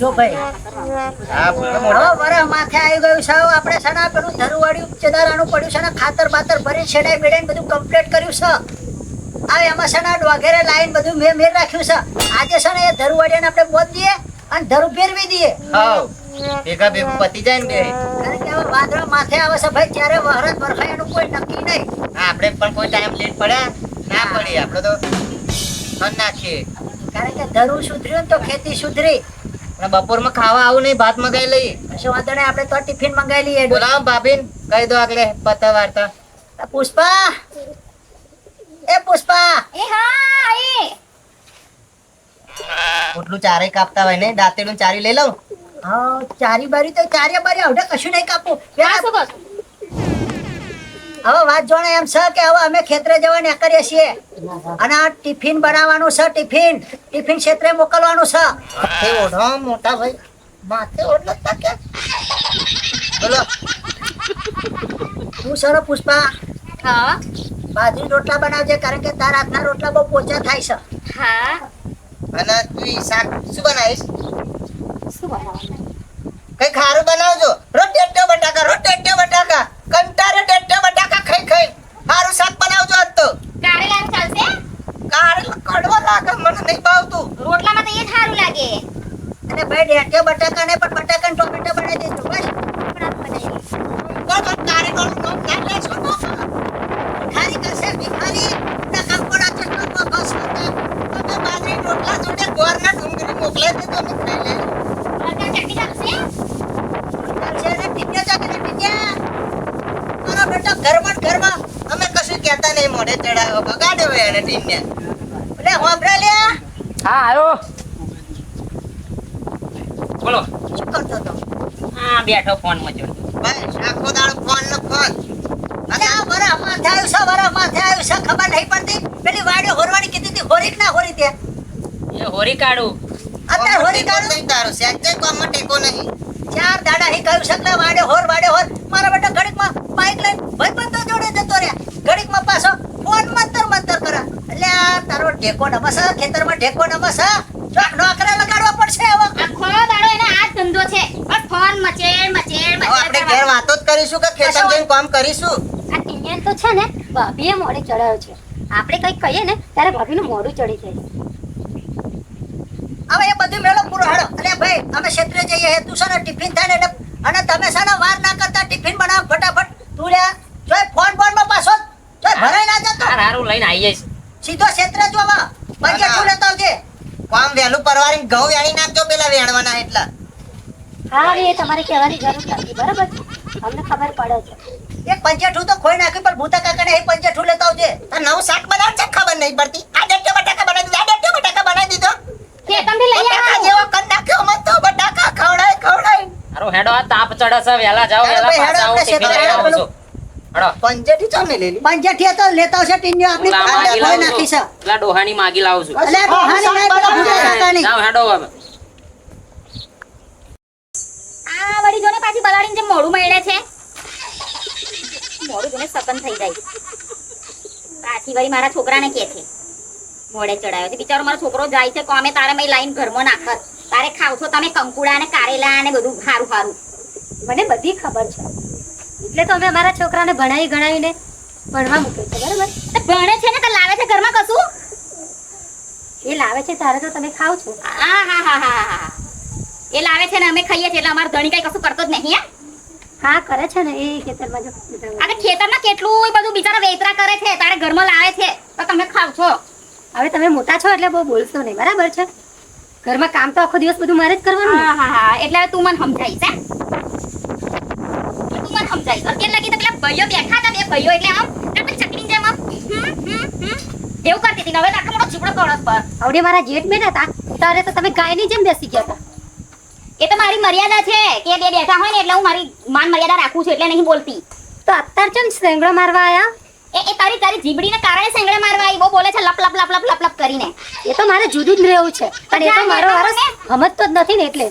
જો ભાઈ. હા માથે આવી ગયું છે આપણે છે ને પેલું ધરુવાળ્યું ચેદારાનું પડ્યું છે ને ખાતર બાતર ભરી છેડાઈ બેડાઈ બધું કમ્પ્લીટ કર્યું છે. હવે એમાં છે ને વગેરે લાઈન બધું મેં મેં રાખ્યું છે. આજે છે ને એ ધરુવાળિયાને આપણે બોધ દઈએ અને ધરુ ફેરવી દઈએ. હાવ ભેગા ભેગું પતી જાય ને બે. કારણ કે હવે વાદળા માથે આવે છે ભાઈ ત્યારે વરસ વરખાય એનું કોઈ નક્કી નહીં. આપણે પણ કોઈ ટાઈમ લેટ પડ્યા ના પડી આપણે તો નાખીએ. કારણ કે ધરુ સુધર્યું તો ખેતી સુધરી. અને બપોરમાં ખાવા આવું નહીં ભાત મગાઈ લઈએ. પછી વાંધો નહીં આપણે તો ટિફિન મંગાવી લઈએ બોલાવો ભાભીન કહી દો આગળ પતા વાર્તા. પુષ્પા. એ પુષ્પા. એ હા એ. એટલું ચારે કાપતા હોય ને દાંતેડું ચારી લઈ લઉં? હા ચારી બારી તો ચારે બારી આવડે કશું નહીં કાપવું શું છો? હવે વાત જોણે એમ છે કે હવે અમે ખેતરે જવા નીકળીએ છીએ. અને આ ટિફિન બનાવવાનું છે ટિફિન. ટિફિન ક્ષેત્રે મોકલવાનું છે. માથે ઓઢો મોટા ભાઈ. માથે ઓઢો તા કે. બોલો. તું સર પુષ્પા? હા. બાજરી રોટલા બનાવજે કારણ કે તારા હાથના રોટલા બહુ પોચા થાય છે. હા. અને તું શાક શું બનાવીશ? શું બનાવવાનું? કઈ ખારું બનાવજો? રોટેટો બટાકા રોટેટો બટાકા. કંટારે ટેટો બટાકા ખાઈ ખાઈ સારું શાક બનાવજો આજ તો કારેલાનું ચાલશે કારેલા કડવા લાગે મને નહીં ભાવતું રોટલામાં તો એ જ સારું લાગે અને ભાઈ ડેટિયો બટાકા ને પણ બટાકા ને ટોમેટો બનાવી દેજો બસ પણ આ બનાવીએ. પણ પણ કારેલાનું નામ ના લેશો તો ભિખારી કરશે ભિખારી ના કંકોડા ચટકો બસ તમે બાજરી રોટલા જોડે ગોળના ડુંગળી મોકલે છે તો અમે ખાઈ લઈએ મરચાં ચટણી ચાલશે છે ને ટીટ્યા ચાકે ને ટીટ્યા મારો બેટો ઘરમાં અમે કશું કહેતા નહીં મોઢે ચડાવ્યો બગાડ્યો હોય એને ટીમને. એટલે હોંભરે લે. હા આવ્યો બોલો. શું કરતો તો હા બેઠો ફોનમાં જો બસ આખો દાડો ફોન નો ફોન અરે આ વરહ માથે આવ્યું છે વરહ માથે આવ્યું છે ખબર નહીં પડતી. પેલી હોરવાની કીધી હતી હોરી ના હોરી તે. એ હોરી કાઢું. અત્યારે હોરી કાઢું? તારું સેજે કોમમાં ટેકો નહીં. ચાર દાડા હી કહ્યું છે વાડે હોર વાડે હોર. મારા બેટા ઘડીકમાં બાઈક લઈને ભાઈબંધો જોડે જતો રહ્યા. ઘડીકમાં પાછો ફોન મંતર મંતર કરે. એટલે આ તારો ઢેકો નમસ ખેતરમાં ઢેકો નમસ નોકરા લગાડવા પડશે હવે. આખો દાડો એને આ ધંધો છે. પણ ફોન મચેડ મચેડ મચેડ આપણે ઘેર વાતો જ કરીશું કે ખેતર જઈને કામ કરીશું? આ ટીનિયન તો છે ને ભાભીએ મોડે ચડાયો છે. આપણે કઈ કહીએ ને ત્યારે ભાભીનું મોડું ચડી જાય. હવે એ બધું મેળો પૂરો હાડો અને ભાઈ અમે ક્ષેત્રે જઈએ હે તું છે ને ટિફિન થાય ને એટલે અને તમે છે વાર ના કરતા ટિફિન બનાવ ફટાફટ. તું લે જોય ફોન ફોનમાં પાછો. જોય ભરાઈ ના જતો. હાર હારું લઈને આવી જઈશ. સીધો ક્ષેત્રે જ આવા પંજે તું લેતો આવજે. કામ વેલું પરવારી ઘઉં વેણી નાખજો પેલા વેણવાના એટલા. હા એ તમારે કહેવાની જરૂર નથી બરાબર અમને ખબર પડે છે. એક પંચેઠું તો ખોઈ નાખ્યું પણ ભૂતા કાકાને એ પંચેઠું લેતા આવજે. નવું શાક બનાવ છે ખબર નહીં પડતી. આ ડેટો બટાકા બનાવી દીધો આ ડેટો બટાકા બનાવી દીધો. ખેતરથી લઈ હેડો આ તાપ ચડે છે વહેલા જાઓ હેડો પાછા આવો ટિફિન લઈને આવું છું હેડો પંજેટી લેલી. પંચેઠી તો લેતા આવશે ટીન્યો આપણી પાસે માગી નાખી છે. પેલા ડોહાની માગી લાવું છું. અલ્યા ડોહાની નહીં, પેલા ભૂતા હેડો હવે. આ વળી જોને પાછી બલાડીને જે મોઢું મળે છે. મોઢું જોને સકન થઈ જાય. પાછી વળી મારા છોકરાને કે છે મોડે ચડાયો છે. બિચારો મારો છોકરો જાય છે કોમે તારે મેં લાઈન ઘરમાં નાખત તારે ખાવ છો તમે કંકુડા ને કારેલા ને બધું સારું સારું મને બધી ખબર છે. એટલે તો અમે અમારા છોકરાને ભણાવી ગણાવીને ભણવા મૂકે છે બરાબર? ભણે છે ને તો લાવે છે ઘરમાં કશું? એ લાવે છે તારે તો તમે ખાવ છો. હા હા હા હા એ લાવે છે ને અમે ખાઈએ છીએ એટલે અમારો ધણી કઈ કશું કરતો જ નહીં હે? હા કરે છે ને એ ખેતરમાં જો અરે ખેતરમાં કેટલું બધું બિચારા વેતરા કરે છે તારે ઘરમાં લાવે છે તો તમે ખાવ છો. હવે તમે મોટા છો એટલે બહુ બોલશો નહીં બરાબર છે? ઘરમાં કામ તો આખો દિવસ બધું મારે જ કરવાનું હા હા હા એટલે તું મને સમજાય સમજાઈશ અત્યાર લગી તો પેલા ભાઈઓ બેઠા હતા બે ભાઈઓ એટલે આમ આપણે ચકલી જેમ આમ હમ, હમ, હમ. એવું કરતી હતી હવે તો મોટો ઝીપડો કળશ પર આવડે મારા જેઠ બેઠા હતા ત્યારે તો તમે ગાયની જેમ બેસી ગયા હતા. એ તો મારી મર્યાદા છે કે બે બેઠા હોય ને એટલે હું મારી માન મર્યાદા રાખું છું એટલે નહીં બોલતી. તો અત્યારે ચમ સેંગડો મારવા આયા? એ એ તારી તારી જીબડીને કારણે સેંગડે મારવા આવી બહુ બોલે છે લપ લપ લપ લપ લપ લપ કરીને. એ તો મારે જુદું જ રહેવું છે. પણ એ તો મારો વારસ સમજતો જ નથી ને એટલે.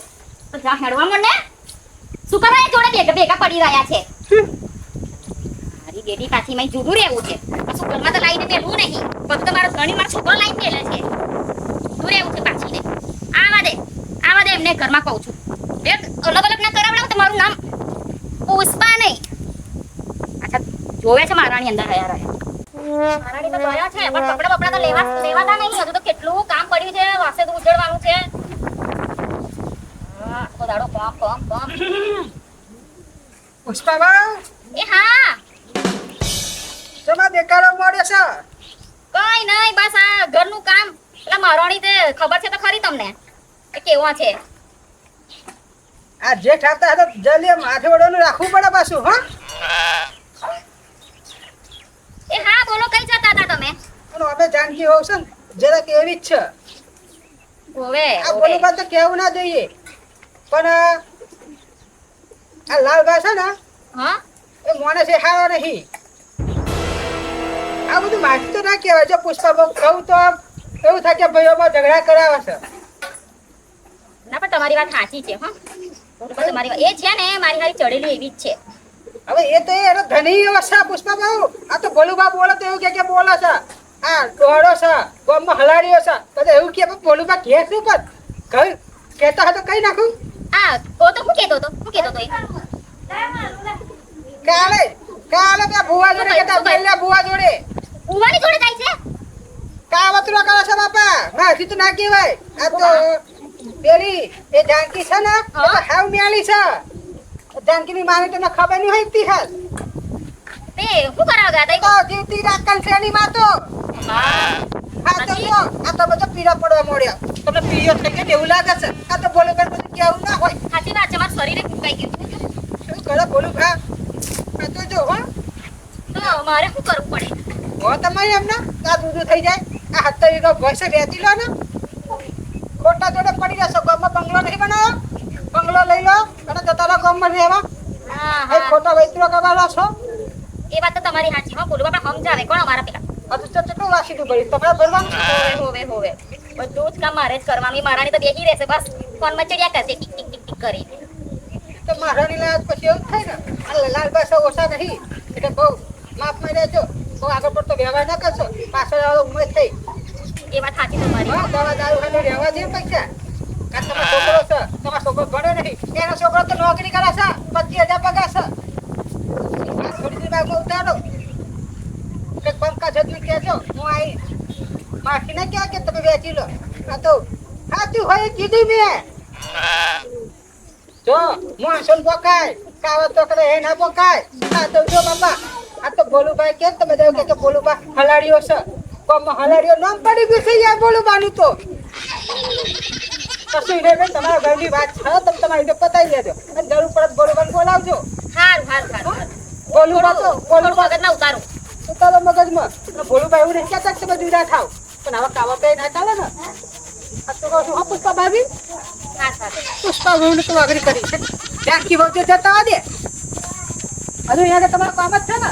હેડવા મને. શું કરવા જોડે ભેગા પડી રહ્યા છે? મારી બેટી પાછી મેં જુદું રહેવું છે. પાછું ઘરમાં તો લાઈને બેઠવું નહીં. બધું તો મારો ધણી મારો છોકરો લાઈને બેલે છે. જુદું રહેવું છે પાછી ને આવા દે. આવા દે એમને ઘરમાં કહું છું. બે અલગ અલગ ના કરાવડાવ તમારું નામ પુષ્પા નહીં. અચ્છા, જોવે છે મારાની અંદર હયા રહ્યા મારાની તો છે, પણ કપડા બપડા તો લેવા લેવાતા કેટલું કામ પડ્યું છે વાસે તો ઉજળવાનું છે પુષ્પાબા? એ હા. તમા દેખાડો મળે છે? કઈ નહીં બસ આ ઘરનું કામ. એટલે મારોણી તે ખબર છે તો ખરી તમને. કે કેવા છે? આ જેઠ આવતા હતા જલ્દી માથે વડોનું રાખવું પડે પાછું હા. એ હા બોલો કઈ જતા હતા તમે? અને અમે જાનકી હોવ છે જરાક એવી જ છે. હવે આ બોલું તો કેવું ના જોઈએ. પણ આ લાલભાઈ છે ને હા? એ માણસ એ હારો નહીં આ બધું માથું તો ના કહેવાય જો પુષ્પા બહુ કહું તો એવું થાય કે ભાઈઓમાં ઝઘડા કરાવે છે. ના પણ તમારી વાત સાચી છે હા. તમારી વાત એ છે ને મારી હારી ચડેલી એવી જ છે. હવે એ તો એનો ધની અવસ્થા પુષ્પા બહુ આ તો ભોલુબા બોલે તો એવું કે કે બોલે છે. આ દોડો છે ગામમાં હલાડીઓ છે. તો એવું કે ભોલુબા ઘેર શું પણ? કઈ કહેતા હતો કઈ નાખું. આ ઓ તો હું કેતો હતો હું કેતો હતો કાલે કાલે બે ભુવા જોડે પહેલા ભુવા જોડે ઉવાની જોડે જાય છે કાવતરો કરે છે બાપા માથી તો ના કહેવાય આ તો પેલી એ જાનકી છે ને એ તો હાવ મ્યાલી છે જાનકીની માને તને ખબર નહીં હોય ઇતિહાસ તે શું કરાવવા ગયા તો જીવતી રાખન શ્રેણી માં તો હા આ તો લો આ તો બધો પીળો પડવા મળ્યો. તમને પીળો થઈ ગયો એવું લાગે છે? આ તો બોલું ભાઈ બધું કેવું ના હોય. સાચી વાત છે મારું શરીરે ગયું શું કરે બોલું આ તો જો હો. તો મારે શું કરવું પડે? હો તમારે એમને? આ દૂધું થઈ જાય. આ હાથ તો ભોસે બેસી લો ને. ખોટા જોડે પડી જશો ગામમાં બંગલો નહીં બનાવો? બંગલો લઈ લો અને જતા રહો ગામમાં રહેવા. હા ખોટો વૈતરો કરવાનો છો એ વાત તો તમારી સાચી હા. બોલવા પણ સમજાવે. કોણ અમારા પેલા? આ તો કેટલું વાસીતું પડ્યું તમારે ભરવાનું? હોવે હોવે બધું જ કામ મારે જ કરવાનું મારાની તો બેસી રહેશે બસ. ફોનમાં ચડ્યા કરશે ટીક ટીક ટીક ટીક કરી તો લાજ પછી એવું થાય ને? આ લાલબા સૌ ઓછા નહીં. એટલે બહુ માફમાં રહેજો બહુ આગળ પડતો વ્યવહાર ના કરશો. પાછળ આવો ઉંમર થઈ એ વાત સાચી તમારી. હા દવા દારૂ રહેવા દે પૈસા. કાં તમારો છોકરો છો? તમારો છોકરો ભણે નહીં. એનો છોકરો તો નોકરી કરે છે પચીસ હજાર પગાર છે થોડી દી ઉતારો. કહેજો. હું આવી ના કે તમે વેચી લો? આ તો સાચું હોય કીધું મેં. જો માણસોને કાવત તો કરે એ ના પોકાય. આ તો જો બાપા આ તો ભોલુભાઈ કેમ તમે દેવ કે છે. હલાડીઓ નામ પડી ગયું છે યાર ભોલુભાનું તો. કશું નહીં બેન તમારા ઘરની વાત છે તમે તમારી રીતે પતાવી લેજો. અને જરૂર પડત ભોલુભાને બોલાવજો. હાર હારું હારું. ભોલુભા તો ઉતારું. ઉતારો મગજમાં. અને ભોલુભાઈ એવું નહીં કહેતા તમે જુદા થાવ. પણ આવા કાવા પે ના ચાલે ને. આ તો કહું છું હા પુષ્પા ભાભી પુષ્પા ભાભીને તો વાગરી કરી છે. જાનકી ભાવ જતા દે હજુ અહીંયા તમારું કામ જ છે ને.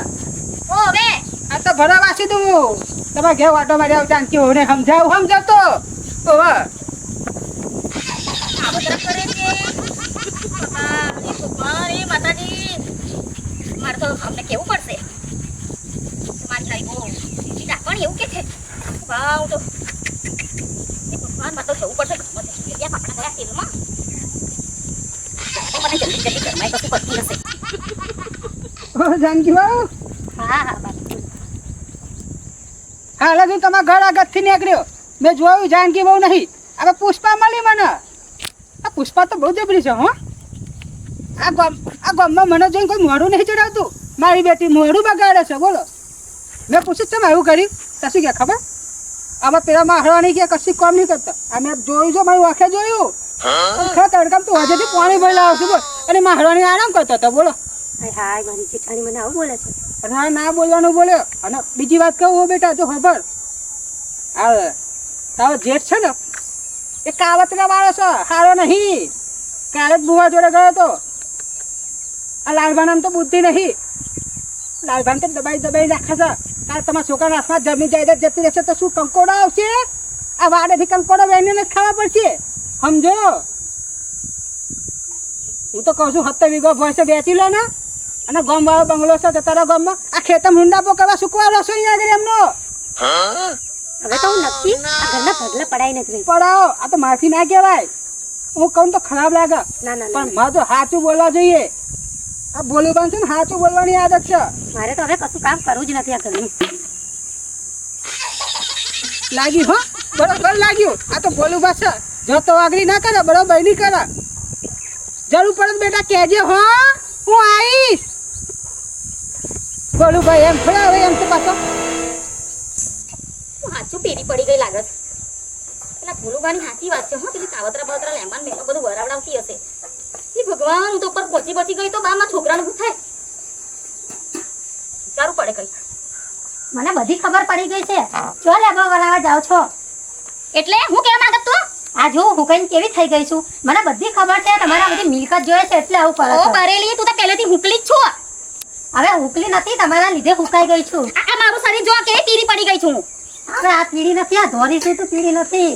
ઓ હવે આ તો ભરા વાસી દઉં તમારે ઘેર વાટો મારી આવ જાનકી હોને સમજાવું સમજાવતો. ઓવે આવો તરફ કરે છે. હા એ ભગવાન એ માતાજી. મારે તો અમને કેવું મારી તારી બહુ સીધી રાખવાની એવું કે છે વાવ તો ભગવાન તો જવું પડશે ઘરમાં જગ્યા પાપડા ગયા તેલમાં મને જલ્દી જલ્દી ઘરમાં કશું કરતી હશે જાનકી ભાવ હા હા હાલ હજુ તમારા ઘર આગળથી નીકળ્યો. મેં જોયું જાનકી બહુ નહીં. હવે પુષ્પા મળી મને. આ પુષ્પા તો બહુ જબરી છે હો. આ ગામ આ ગામમાં મને જોઈને કોઈ મોઢું નહીં ચડાવતું. મારી બેટી મોઢું બગાડે છે બોલો. મેં પૂછ્યું તમે એવું કર્યું? તો શું કે ખબર? આમાં પેલા મારવાની કે કશી કામ નહીં કરતા. આ મેં જોયું છે મારી વાંખે જોયું? ખરા તડકામ તો હજેથી પાણી ભરેલા આવશે બોલ. અને મારવાની આરામ કરતો હતો બોલો. હાય મારી જેઠાણી મને આવું બોલે છે? ના ના બોલવાનું બોલ્યો. અને બીજી વાત કહું હો બેટા જો ખબર? આ તારો જેઠ છે ને એ કાવતના વાળો છે હારો નહીં. કાલે જ બુવા જોડે ગયો તો આ લાલભાન તો બુદ્ધિ નહીં. લાલભાન તો દબાઈ દબાઈ નાખે છે? કાલે તમારા છોકરાના હાથમાં જમીન જાયદાદ જતી રહેશે તો શું કંકોડો આવશે? આ વાડેથી કંકોડો વહેને જ ખાવા પડશે. સમજો? હું તો કહું છું સત્તર વીઘો ભોંસે વેચી લો ને. અને ગામ વાળો બંગલો છે તો તારા ગામમાં આ ખેતર હુંડા પોકાવા સુકવાડો છો અહીંયા આગળ એમનો. હવે તો હું નક્કી આ ઘરના પગલા પડાઈ નથી પડાવો આ તો માફી ના કહેવાય. હું કહું તો ખરાબ લાગે. ના ના પણ મારે તો સાચું બોલવા જોઈએ. આ બોલું છે ને સાચું બોલવાની આદત છે. મારે તો હવે કશું કામ કરવું જ નથી આ ઘરનું. લાગ્યું હો? બરોબર લાગ્યું. આ તો બોલું પાછા જો તો આગળ ના કરે બરોબર નહીં કરે. જરૂર પડે બેટા કહેજે હો? હું આવીશ. બોલું ભાઈ એમ હવે એમ તો પાછો. સાચું હાચું પેરી પડી ગઈ લાગે છે પેલા ભોલુભાની સાચી વાત છે હો? પેલી કાવતરા બાવતરા લેમ્બાન મેં બધું વરાવડાવતી હશે. એ ભગવાન હું તો પર પહોંચી પહોંચી ગઈ તો બામાં છોકરાનું શું થાય? વિચારવું પડે કઈ મને બધી ખબર પડી ગઈ છે. ચો લેબો બનાવવા જાવ છો. એટલે હું કેવા માંગત તું? આ જો હું કઈ કેવી થઈ ગઈ છું? મને બધી ખબર છે તમારા બધી મિલકત જોઈએ છે એટલે આવું કરો ઓ છો. બરેલી તું તો પહેલેથી હુકલી જ છો. હવે હુકલી નથી તમારા લીધે હુકાઈ ગઈ છું. આ મારું શરીર જો કેવી પીરી પડી ગઈ છું હવે આ પીડી નથી આ ધોરી છે તો પીડી નથી.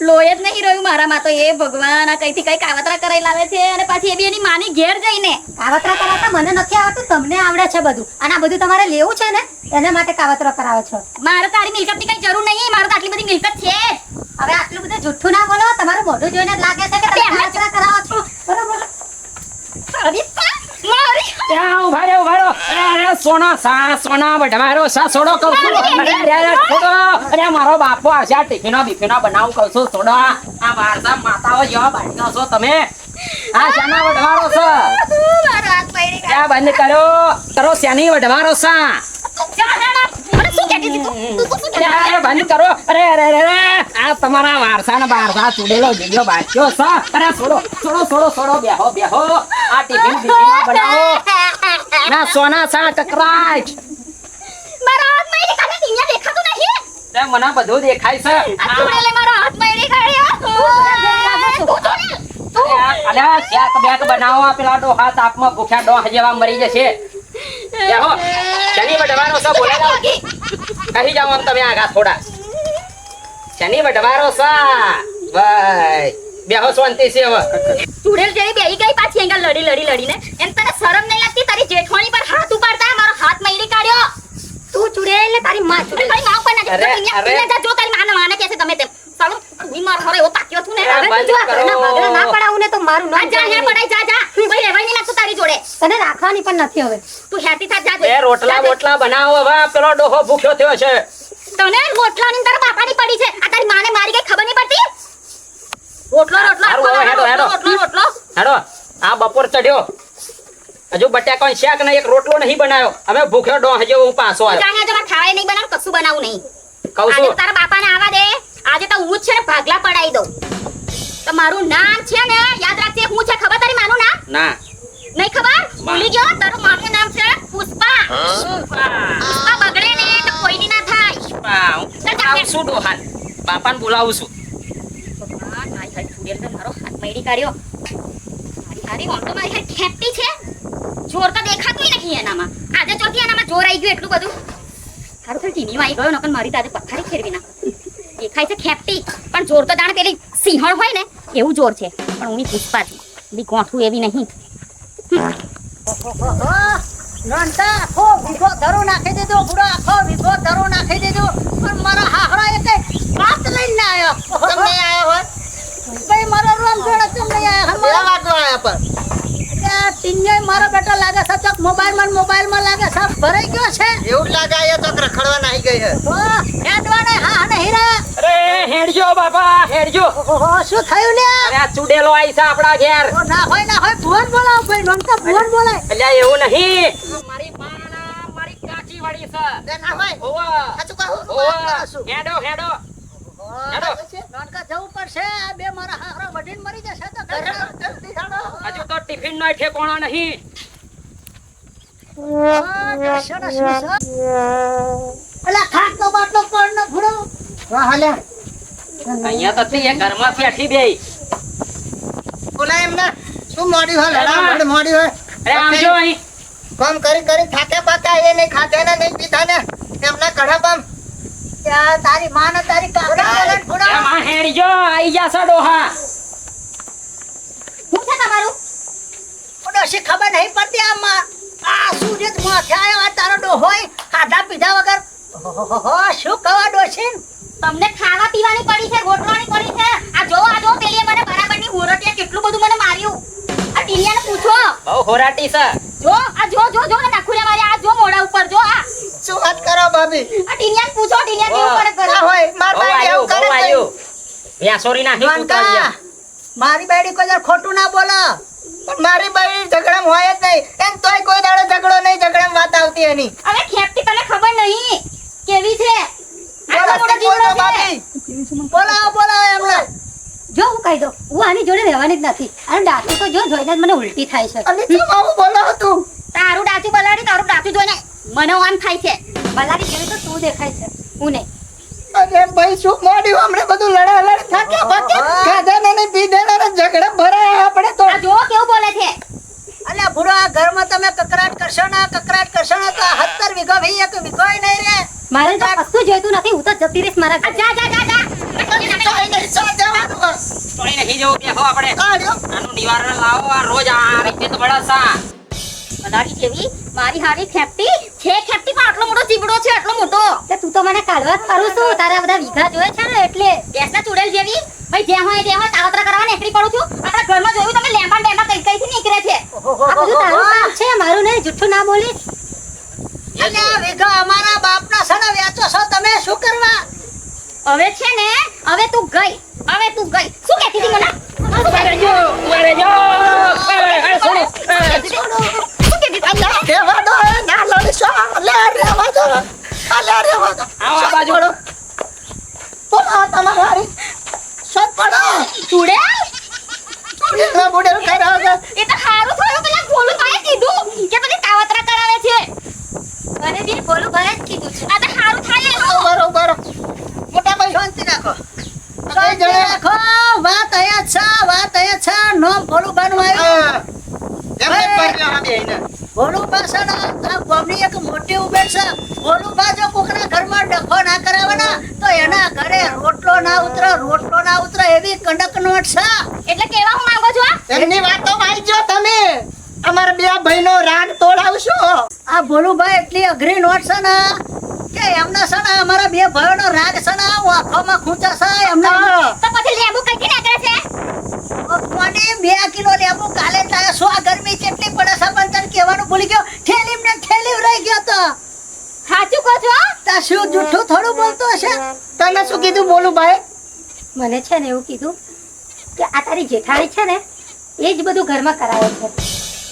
લોહી જ નહીં રહ્યું મારામાં તો એ ભગવાન આ કઈથી કઈ કાવતરા કરાઈ લાવે છે? અને પાછી એ બી એની માની ઘેર જઈને. કાવતરા કરાવતા મને નથી આવતું તમને આવડે છે બધું. અને આ બધું તમારે લેવું છે ને એના માટે કાવતરા કરાવો છો. મારે તારી મિલકતની કઈ જરૂર નહીં મારે તો આટલી બધી મિલકત છે જ. હવે આટલું બધું જુઠ્ઠું ના બોલો તમારું મોઢું જોઈને જ લાગે છે કે તમે કાવતરા કરાવો છો બરોબર તારી પા- મારી ત્યાં ઊભા રહ્યો ઊભા રહ્યો અરે અરે સોના સા સોના બઢમારો સા સોડો છું. અરે છોડો અરે મારો બાપો આવશે. આ ટિફિનો બિફિનો બનાવું છું. છોડો આ વારસા માતાઓ જેવા બાળકો છો તમે. આ શાના વઢવારો છો. પડી બંધ કરો. કરો શ્યાની વઢવારો સા બંધ કરો. અરે અરે આ તમારા વારસા ને બારસા ચૂડેલો જીગ્યો બાચ્યો સા અરે છોડો છોડો છોડો છોડો બેહો બેહો. આ ટિફિન બિફિનો બનાવો. ના સોના સા મારા દેખાતું નહીં તે મને બધું દેખાય છે. આ મારા કાઢ્યો. શેક બેક બનાવો ભૂખ્યા જેવા મરી જશે. બેહો શનિ બોલે જાઓ. કહી જાઓ આમ તમે આગા થોડા. શનિ વઢવાનો સા. ભાઈ બેહો શાંતિ છે હવે. ચૂડેલ જેવી બેહી ગઈ પાછી એંગલ લડી લડી લડીને. એમ તને શરમ નહીં લાગતી? જેઠવાણી પર હાથ ઉપાડતા મારો હાથ મઈડી કાઢ્યો. તું ચૂડેલ એટલે તારી માં ચૂડેલ ચૂડેલ તારી માં ઉપર ના અરે, તું જા જો તારી માં માને કે છે તમે તેમ. સાલું બીમાર માર ઘરે એવો પાક્યો છું ને. અરે, હવે તું જો ઘરના ભાગલા ના પડાવું ને તો મારું નામ જા હે પડાઈ જા જા. ભાઈ રહેવાય ના તું તારી જોડે. તને રાખવાની પણ નથી હવે. તું હેતી થા જા બે રોટલા બોટલા બનાવો. હવે પેલો ડોહો ભૂખ્યો થયો છે. તને રોટલાની તાર બાપાની પડી છે. આ તારી માને મારી કઈ ખબર નહીં પડતી? રોટલો રોટલો હારું, હેડો, હેડો. રોટલો રોટલો. હેડો. આ બપોર ચડ્યો હજુ બટાકા શાક ને એક રોટલો નહીં બનાવ્યો. અમે ભૂખ્યો ડો હજુ હું પાછો આવ્યો. જાણે આજે ખાવાય નહીં બનાવ કશું બનાવું નહીં. કહું છું? તારા બાપાને આવા દે. આજે તો હું જ છે ને ભાગલા પડાઈ દઉં. તો મારું નામ છે ને યાદ રાખજે હું છે ખબર તારી માનું નામ? ના. નહીં ખબર? ભૂલી ગયો? તારું માનું નામ છે પુષ્પા. પુષ્પા. બગડે ને તો કોઈની ના થાય. આવું છું ડોહાન. બાપાને બોલાવું છું. મારી હાથ મયડી કાઢ્યો. મારી હારી આમ તો મારી ખેપટી છે. જોર તો દેખાતું નથી એનામાં. આજે ચોથી એનામાં જોર આવી ગયું એટલું બધું. સારું થયું ટીમી આવી ગયો નકર મારી તાજે પથારી ફેરવી ના. દેખાય છે ખેપટી પણ જોર તો જાણે પેલી સિંહણ હોય ને એવું જોર છે. પણ હું પુષ્પા છું બી ગોઠું એવી નહીં. આખો ધરો નાખી દેજો બુડો આખો વીઘો ધરો નાખી દેજો પણ મારા હાહરા એ કઈ વાત લઈને આવ્યો તમને આયો હોય? કઈ મારો રામ જોડે આવ્યા? વાતો પર. એટલે ટીંગાઈ મારો બેટો લાગે છે ચોક મોબાઈલમાં મોબાઈલ મોબાઈલમાં લાગે છે ભરાઈ ગયો છે. એવું લાગે તો રખડવા નાહી ગઈ હે તો હેડવાને હા ને હીરા. અરે હેડજો બાપા હેડજો. શું થયું ને અરે આ ચૂડેલો આવી છે આપણા ઘેર. ઓ ના હોય ના હોય ભુવન બોલાવ ભાઈ નોંધતા ભુવન બોલાય. અલ્યા એવું નહીં. મારી માના મારી કાચી વાળી છે ના હોય. ઓવા સાચું કહું? હેડો હેડો. નોનકા જવું પડશે. આ બે મારા હાહરા વઢીને મરી જશે તો જલ્દી હેડો. હજુ તો ટિફિન નો ઠેકોણો નહીં. આ દર્શન શું છે? અલા ખાટલો બાટલો પણ ન ભૂડો વાહ હાલે અહીંયા તો તે ઘરમાં બેઠી બે બોલા એમને શું મોડી હોય? લડા મોડી મોડી હોય? અરે આમ જો અહીં. કામ કરી કરી થાકે પાકા એ નહીં ખાતે ને નહીં પીધા ને. એમના કઢા પામ. તારી માં તારી કાકા બોલે ભૂડો એમાં હેડજો આઈ જાશે ડોહા. શું છે તમારું? ડોશી ખબર નહીં પડતી આમાં. આ શું જે માથે આ તારો ડોહોય ખાધા પીધા વગર? હો શું કવા તમને ખાવા પીવાની પડી છે ગોઠવાની પડી છે. આ જો આ જો પેલી મને બરાબરની ગોરટિયા કેટલું બધું મને માર્યું. આ ટીનિયાને પૂછો. બહુ હોરાટી છે. જો જો ને નાખુરિયા માર્યા આ જો મોઢા ઉપર જો આ શું વાત કરો ભાભી આ ટીનિયાને પૂછો ટીનિયા કેવું કરે. કરે હોય માર બાઈ એવું કરે છે. યા સોરી ના દ્વારકા, ઉતારી મારી બેડી કોઈ ખોટું ના બોલો. પણ મારી ભાઈ ઝઘડામાં હોય જ નહીં. એમ તોય કોઈ દાડો ઝઘડો નહીં ઝઘડામાં વાત આવતી એની. હવે ખેપટી તને ખબર નહીં કેવી છે? બોલાવો બોલાવો એમને જો હું કહી દઉં હું આની જોડે રહેવાની જ નથી. અને તો જો જોઈને જ મને ઉલટી થાય છે. અને તું તારું ડાચું બલાડી તારું ડાચું જોઈને મને ઓન થાય છે. બલારી જેવી તો તું દેખાય છે. હું નહીં. અરે ભાઈ શું મોડ્યું? હમણે બધું લડા લડ થાક્યા બાકી ખાધા ને પીધા ને ઝઘડા ભરાયા આપણે તો. આ જો કેવું બોલે છે. અલે ભૂરો આ ઘરમાં તમે કકરાટ કરશો ને કકરાટ કરશો ને તો સત્તર વીઘો ભાઈ એક વીઘો નહીં રે. મારે તો કશું જોઈતું નથી. હું તો જતી રહીશ મારા ઘરે. જા જા જા જા. આપણે. નિવારણ લાવો. આ રોજ આ રીતે તો બળસા બલાડી જેવી મારી હારી ખેપટી છે ખેપટી પણ આટલો મોટો જીવડો છે આટલો મોટો તે તું તો મને કાઢવા જ કરું છું તારા બધા વીઘા જોયે છે ને એટલે ગેસના ચૂડેલ જેવી ભાઈ જ્યાં હોય ત્યાં હોય તાવતરા કરવા નીકળી પડું છું આપણા ઘરમાં જોયું તમે લેમ્બા લેમ્બા કઈ કઈથી નીકળે છે આ બધું તારું કામ છે મારું નહીં જુઠ્ઠું ના બોલીશ અલ્યા વીઘા અમારા બાપના સને વેચો છો તમે શું કરવા હવે છે ને હવે તું ગઈ હવે તું ગઈ શું કહેતી હતી મને શું કહેતી હતી? રહેવા દો, ના લડશો. લે, રહેવા દો. લે, રહેવા દો. આવો બાજુ તમારે. પડો. ચૂડે બુડેલ કર્યા વગર. એ તો સારું થયું પેલા ભોલું ભાઈએ કીધું કે બધી તાવતરા કરાવે છે મને બી બોલું ભલે જ કીધું છે આ તો સારું થાય એનું. ઊભા રહો, ઊભા રહો. મોટા ભાઈ શાંતિ રાખો કઈ શાંતિ જણે રાખો વાત અહીંયા જ છે વાત અહીંયા જ છે નોમ ભોલું બનવું આવ્યું એમને પડ્યો આ બેયને. ભોલું પાછળ આ ગામની એક મોટી ઉમેર છે ભોલું બા જો કોકના ઘરમાં ડખો ના કરાવે ને તો એના ઘરે રોટલો ના ઉતરે રોટલો ના ઉતરે એવી કડક નોટ છે એટલે કેવા હું માંગો છો વાતો વાંચજો તમે. અમારા બે ભાઈનો રાગ તોડાવશો. આ ભોલુભાઈ એટલી અઘરી નોટ છે ને કે એમને છે ને અમારા બે ભાઈનો રાગ છે ને આંખોમાં ખૂંચા છે એમને. તો પછી લેબુ કઈ નાખે છે? કોની બે કિલો લેબુ કાલે તારે સો ગરમી કેટલી પડે છે પણ તને કહેવાનું ભૂલી ગયો? થેલી ને થેલી રહી ગયો તો. સાચું કહો છો? તા શું જૂઠું થોડું બોલતો હશે? તને શું કીધું બોલું ભાઈ મને છે ને એવું કીધું કે આ તારી જેઠાણી છે ને એ જ બધું ઘરમાં કરાવે છે.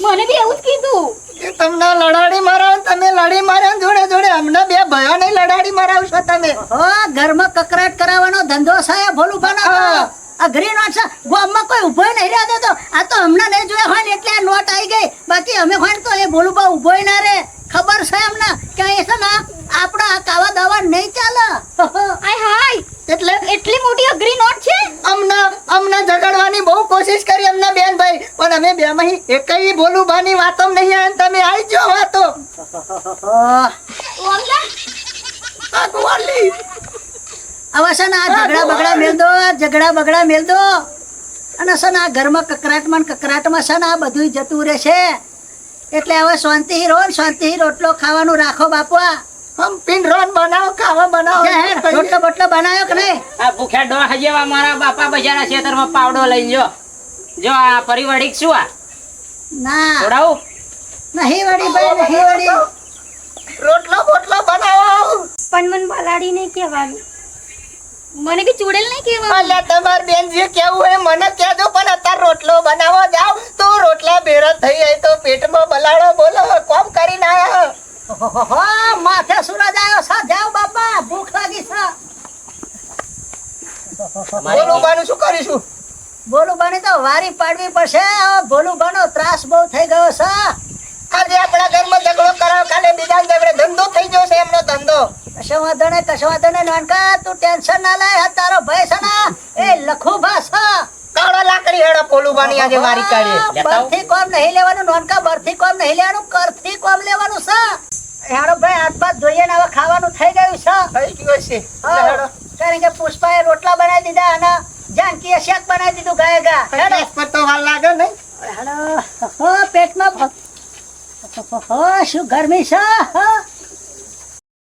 મને બી એવું જ કીધું. કે તમને લડાડી મારાવ તમે લડી માર્યા જોડે જોડે. અમને બે ભાઈઓને લડાડી મારાવશો તમે. ઓ ઘરમાં કકરાટ કરાવવાનો ધંધો છે એ ભોલું બનો હા. અઘરી નોટ છે ગામમાં કોઈ ઊભો નહીં રહેતો તો આ તો હમણાં નહીં જોયા હોય ને એટલે આ નોટ આવી ગઈ. બાકી અમે હોય તો એ ભોલું બા ઊભો ના રહે. ખબર છે એમને કે એ છે ને આપણા આ કાવા દાવા નહીં ચાલે. આય હાય. એટલે એટલી મોટી અઘરી નોટ છે? અમને અમને ઝઘડવાની બહુ કોશિશ કરી અમને બેન ભાઈ પણ અમે બે માં એકઈ બોલું બાની વાતો નહીં આવે તમે આવી જો વાતો. અવસન આ ઝઘડા બગડા મેલ દો આ ઝઘડા બગડા મેલ દો. અને છે ને આ ઘરમાં કકરાટમાં કકરાટમાં છે ને આ બધું જતું રહેશે. એટલે હવે શાંતિ ને શાંતિ રોટલો ખાવાનું રાખો બાપા હમ પિંડરોન બનાવો ખાવા બનાવો. રોટલો બોટલો બનાવ્યો કે નહીં? આ ભૂખ્યા ડોહ જેવા મારા બાપા બજારના ખેતરમાં પાવડો લઈને જો. જો આ પરિવારિક શું આ? ના. છોડાવું. નહીં વળી ભાઈ નહીં વળી. રોટલો બોટલો બનાવો. પણ મને બલાડી નહીં કહેવાનું. મને કે ચૂડેલ નહીં કેવા અલ્યા તમાર બેન જે કેવું હોય મને કહેજો પણ અત્યારે રોટલો બનાવો જાવ તો રોટલા ભેરા થઈ જાય તો પેટમાં બલાડો બોલો કોમ કરીને આયા. માથે સુરજ આવ્યો છે જાવ બાપા ભૂખ લાગી છે. બોલું બાનું શું કરીશું? ભોલું બાની તો વારી પાડવી પડશે હવે બાનો ત્રાસ બહુ થઈ ગયો છે. આજે આપણા ઘરમાં ઝઘડો કરાવ કાલે બીજા ઝઘડે ધંધો થઈ ગયો છે એમનો ધંધો. કશો વાંધો નહીં કશો વાંધો નહીં નાનકા તું ટેન્શન ના લે આ તારો ભાઈ છે ને એ લખુભા છે. કાળો લાકડી હેડો પોલું બાની આજે વારી લેતા બરથી કોમ નહીં લેવાનું નોનકા બરથી કોમ નહીં લેવાનું કરથી કોમ લેવાનું છે. હેડો ભાઈ હાથ પાથ ધોઈએ ને હવે ખાવાનું થઈ ગયું છે. થઈ ગયું છે. કારણ કે પુષ્પાએ રોટલા બનાવી દીધા અને જાનકીએ શેક બનાવી દીધું ગાય ગા. હેડો. તો વાર લાગે નહીં? હેડો. હો પેટમાં શું ગરમી છે હા.